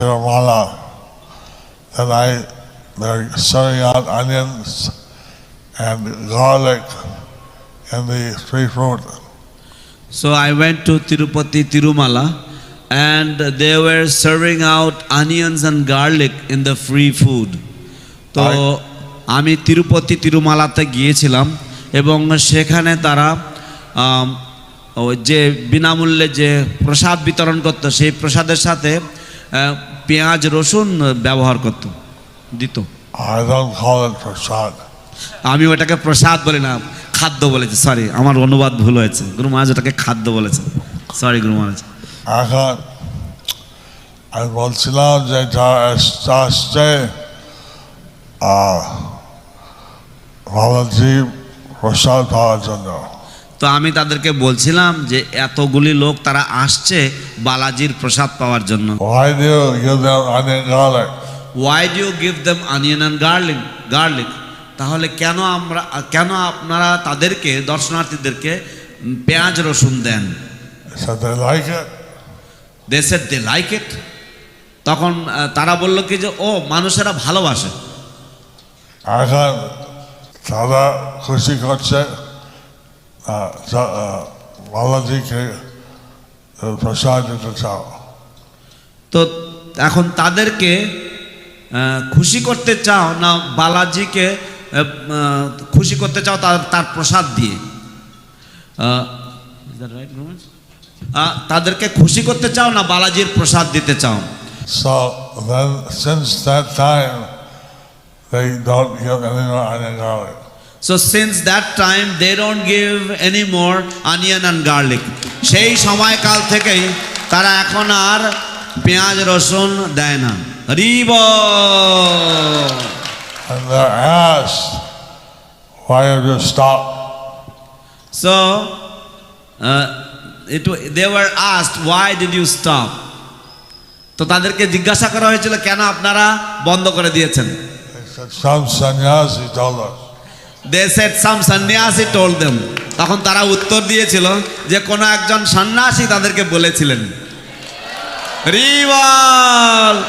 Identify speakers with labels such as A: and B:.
A: Tirumala that I serving out onions and garlic in the free fruit.
B: So I went to Tirupati Tirumala and they were serving out onions and garlic in the free food. তো. আমি তিরুপতি তিরুমালাতে গিয়েছিলাম এবং সেখানে তারা যে বিনামূল্যে যে প্রসাদ বিতরণ করতো সেই প্রসাদের সাথে পেঁয়াজ রসুন ব্যবহার করত দিত. আমি ওটাকে প্রসাদ বলি না খাদ্য বলেছি সরি আমার অনুবাদ ভুল হয়েছে। গুরু মহারাজ ওটাকে খাদ্য বলেছে সরি গুরু মহারাজ।
A: এখন আমি বলছিলাম যে যা আস্তে আস্তে আহ, বাবাজি প্রসাদ পাওয়ার জন্য।
B: তো আমি তাদেরকে বলছিলাম যে এতগুলি লোক তারা আসছে বালাজির প্রসাদ পাওয়ার জন্য? Why do you give them onion and garlic garlic তাহলে কেন আমরা কেন আপনারা তাদেরকে দর্শনার্থীদেরকে পেঁয়াজ রসুন দেন. They said they like it তখন তারা বলল কি যে ও মানুষেরা ভালোবাসে।
A: এখন তারা খুশি করছে। প্রসাদ দিতে চাও
B: তো এখন তাদেরকে খুশি করতে চাও না বালাজিকে খুশি করতে চাও তার তার প্রসাদ দিয়ে? তাদেরকে খুশি করতে চাও না বালাজির প্রসাদ দিতে চাও?
A: So then, since that time, they don't give any more onion garlic.
B: So since that time they don't give any more onion and garlic সেই সময়কাল থেকেই তারা এখন আর পেঁয়াজ রসুন দেয় না রিব
A: And they're asked, why have you stopped?
B: So, uh, it, they were asked, why did you stop? তো তাদেরকে জিজ্ঞাসা করা হয়েছিল কেন আপনারা বন্ধ করে দিয়েছেন
A: some sannyasi told us.
B: They said some sannyasi told them তখন তারা উত্তর দিয়েছিল যে, কোনো একজন সন্ন্যাসী তাদেরকে বলেছিলেন। রিওয়াল